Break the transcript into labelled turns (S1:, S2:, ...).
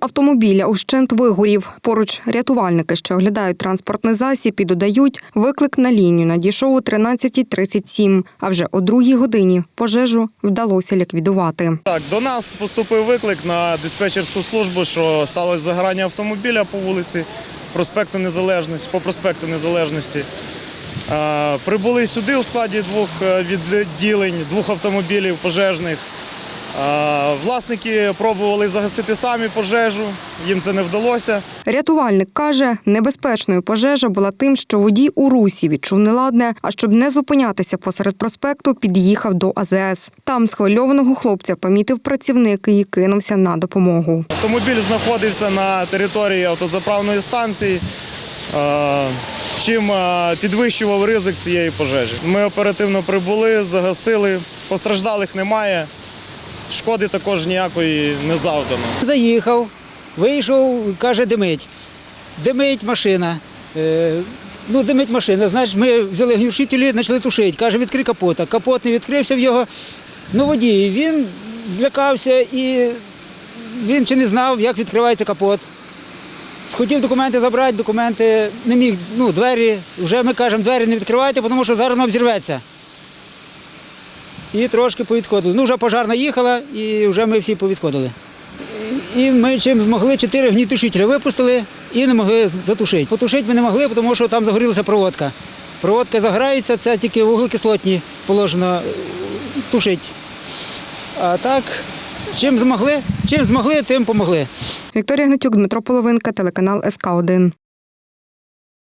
S1: автомобіля ущент вигорів. Поруч рятувальники, що оглядають транспортний засіб і додають, виклик на лінію надійшов о 13.37, а вже о другій годині пожежу вдалося ліквідувати.
S2: Так, до нас поступив виклик на диспетчерську службу, що сталося загорання автомобіля по вулиці проспекту Незалежності, по проспекту Незалежності. Прибули сюди у складі двох е, відділень, двох автомобілів пожежних. Власники пробували загасити самі пожежу, їм це не вдалося.
S1: Рятувальник каже, небезпечною пожежа була тим, що водій у русі відчув неладне, а щоб не зупинятися посеред проспекту, під'їхав до АЗС. Там схвильованого хлопця помітив працівник і кинувся на допомогу.
S2: Автомобіль знаходився на території автозаправної станції, чим підвищував ризик цієї пожежі. Ми оперативно прибули, загасили, постраждалих немає, шкоди також ніякої не завдано.
S3: Заїхав, вийшов, каже, димить. Димить машина. Е, ну, димить машина. Значить, ми взяли глушителі, почали тушити. Каже, відкрий капота. Капот не відкрився в його. Ну, водій, він злякався і він чи не знав, як відкривається капот. Схотів документи забрати, документи не міг, ну, двері. Вже ми кажемо, двері не відкривайте, тому що зараз воно обзірветься. І трошки повідходили. Ну, вже пожарна їхала, і вже ми всі повідходили. І ми чим змогли, чотири гнітушителя випустили і не могли затушити. Потушити ми не могли, тому що там загорілася проводка. Проводка загорається, це тільки вуглекислотні положено тушить. А так, чим змогли, чим змогли, тим помогли.
S1: Вікторія Гнатюк, Дмитро Половинка, телеканал СК 1